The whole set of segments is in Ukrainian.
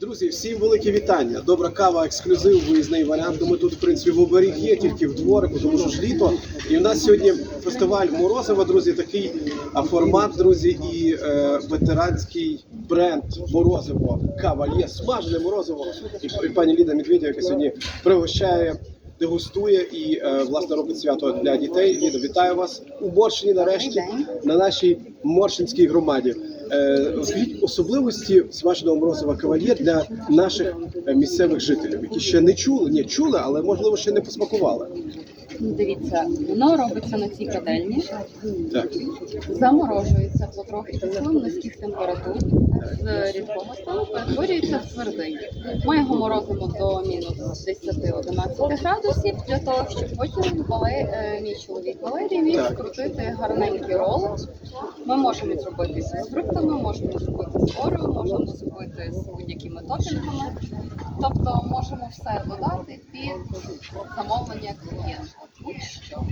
Друзі, всім велике вітання. Добра кава, ексклюзив, виїзний варіант. Ну, Ми тут, в принципі, в оберіг є тільки в дворику, тому що ж літо. І в нас сьогодні фестиваль Морозова, друзі, такий формат, друзі, і е, ветеранський бренд Морозиво. Кава є, смажене морозиво. І, і пані Ліда Медведєва, яка сьогодні пригощає. Дегустує і е, власне робить свято для дітей. Ліда, вітаю вас у Моршині нарешті на нашій Моршинській громаді. Е, Скажіть особливості смаженого морозива кавальє для наших е, місцевих жителів, які ще не чули, ні, чули, але можливо ще не посмакували. Ну, Дивіться, воно робиться на цій пательні, заморожується потрохи до низьких температур з рідкого стану, перетворюється в твердий. Ми його морозимо до мінус 10-11 градусів для того, щоб потім Вале- е, мій чоловік Валерій міг скрутити гарненький рол. Ми можемо зробити з фруктами, можемо зробити з орео, можемо зробити з будь-якими топінгами. Тобто можемо все додати під замовлення клієнта. Будь-що.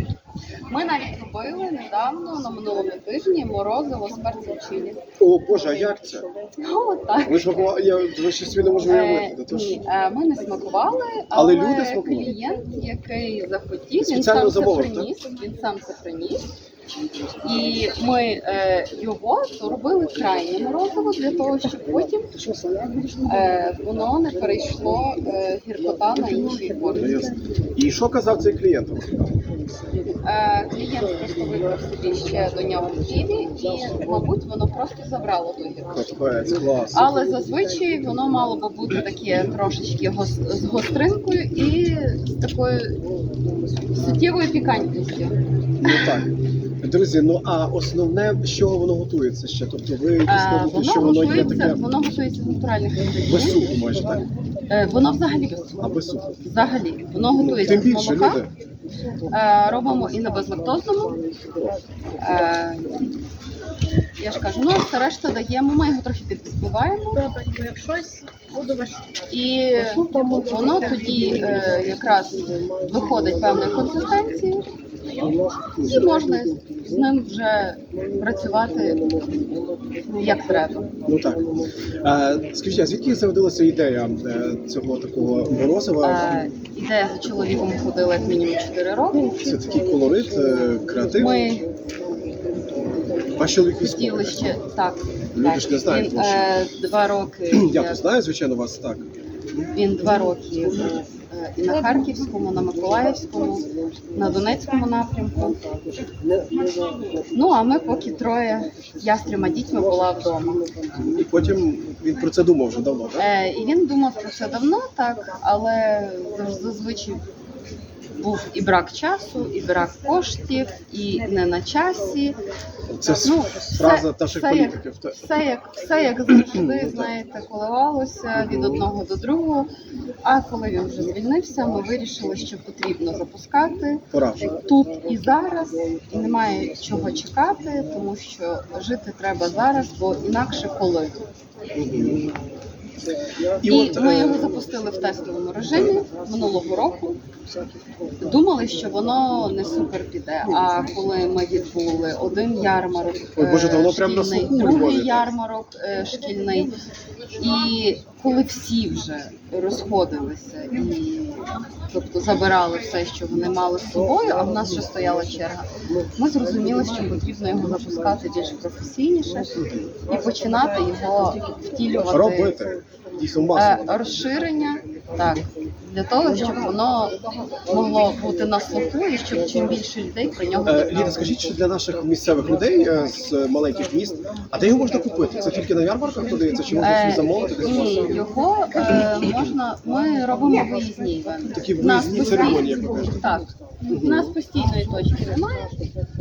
Ми навіть робили недавно на минулому тижні морозиво з перцем чилі. о Боже, а як це? Ну так. Ви смакували, я ви ще собі не можу уявити. Е, ні, е, ми не смакували, Але але, люди смакували? клієнт, який захотів, він Спеціально сам це замовив, так? приніс. Він сам це приніс. І ми е, його робили крайнє морозиво для того, щоб потім е, воно не перейшло е, гіркота на інші користі. І що казав цей клієнт? Клієнт просто вибрав собі ще до нього ківі, і, мабуть, воно просто забрало ту гіркоту. Але зазвичай воно мало би бути таке трошечки з гостринкою і з такою суттєвою пікантністю. Ну так. Друзі, ну а основне, з чого воно готується ще? Тобто ви якісь Е, що воно є таке воно готується з натуральних без інгредієнтів. супу, майже так? Е, Воно взагалі без цукру. А без супу. Взагалі, воно готується Тим з більше молока. люди. Е, Робимо і на безлактозному. Е, Я ж кажу, ну все решта даємо, ми його трохи підбиваємо. Як щось буду ваш. І воно тоді е, якраз виходить певної консистенції, і можна з ним вже працювати як треба. Ну так. Скажіть, а звідки зародилася ідея е, цього такого морозива? Ідея за чоловіком ходила як мінімум 4 роки. Це такий колорит, е, креатив. Ми Ваш чоловік хотіли ще так. Люди так. ж не знають, Він е, два роки. Я то знаю, звичайно, вас так. Він два роки і на Харківському, на Миколаївському, на Донецькому напрямку. Ну а ми поки троє я з трьома дітьми була вдома. І потім він про це думав вже давно, так? Е, і він думав про це давно, так, але зазвичай був і брак часу, і брак коштів, і не на часі. Це Ну, фраза все- наших все як- політиків. Все як все як завжди, знаєте, коливалося від одного до другого. А коли він вже звільнився, ми вирішили, що потрібно запускати Пора тут і зараз, і немає чого чекати, тому що жити треба зараз, бо інакше коли. І, от, ми е, його запустили в тестовому режимі минулого року. Думали, що воно не супер піде. А коли ми відбули один ярмарок, е, шкільний, другий ярмарок е, шкільний, і коли всі вже розходилися і тобто забирали все, що вони мали з собою, а в нас вже стояла черга. Ми зрозуміли, що потрібно його запускати більш професійніше і починати його втілювати Е, розширення, так, для того, щоб воно могло бути на слуху і щоб чим більше людей про нього Е. Ліда, скажіть, що для наших місцевих людей е, з маленьких міст, а де його можна купити? Це тільки на ярмарках продається, чи можна собі замовити? Ні, його можна. Ми робимо виїзні івенти. Такі виїзні церемонії, як ви кажете. Так. У нас постійної точки немає,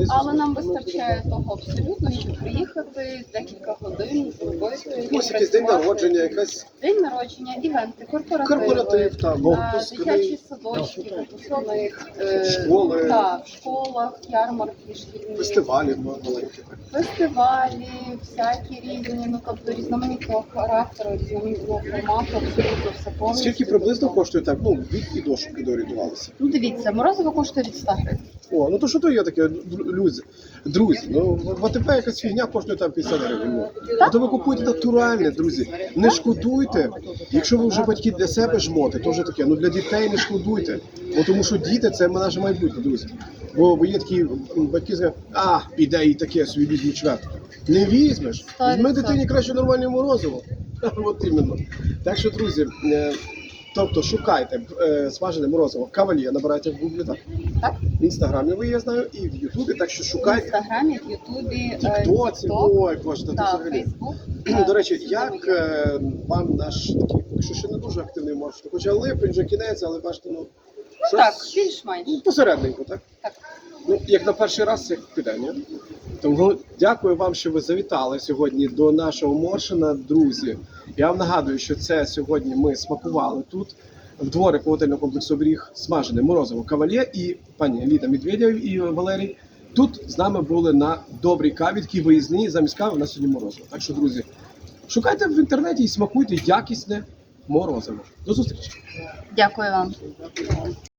але нам вистачає того абсолютно, щоб приїхати декілька годин, зробити Ось якийсь день народження, якась День народження, івенти, корпоративи, корпоратив, там, е, дитячі садочки, випускних е, Школи. так, в школах, ярмарки, шкільні фестивалі маленькі. фестивалі, всякі різні, ну тобто різноманітного характеру, різноманітного формату, абсолютно все повністю. Скільки приблизно коштує так? Ну, від і до, щоб люди орієнтувалися. Ну дивіться, морозиво коштує від 100 гривень. О, ну то що то є таке, друзі? Друзі, ну в АТП якась фігня коштує там 50 гривень. Ну. А то ви купуєте натуральне, друзі. Не шкодуйте. Якщо ви вже батьки для себе жмоти, то вже таке. Ну для дітей не шкодуйте. Бо тому що діти це наше майбутнє, друзі. Бо, бо є такі батьки скажуть, а, піде і таке собі візьму чвертку. Не візьмеш. Візьми дитині краще нормальне морозиво. От іменно. Так що, друзі, е, тобто шукайте е, смажене морозиво. Кавалія набирайте в гуглі, так? Так? В інстаграмі ви я знаю, і в Ютубі, так що В шукайте. інстаграмі, в Ютубі, е, Тіктоці, TikTok ой, боже, та та взагалі. Фейсбук. До речі, як е, вам наш такий, поки що ще не дуже активний маршрут, хоча липень вже кінець, але бачите, ну, Ну щось- так, більш-менш. ну, посередненько, так? Так. Ну, як на перший раз, як піде, ні? Тому дякую вам, що ви завітали сьогодні до нашого Моршина, друзі. Я вам нагадую, що це сьогодні ми смакували тут. В дворику готельного комплексу оберіг смажене морозиво кавалє і пані Ліда Медведєв і Валерій. Тут з нами були на добрій каві, такі виїзні замість кави на сьогодні морозиво. Так що, друзі, шукайте в інтернеті і смакуйте якісне морозиво. До зустрічі! Дякую вам.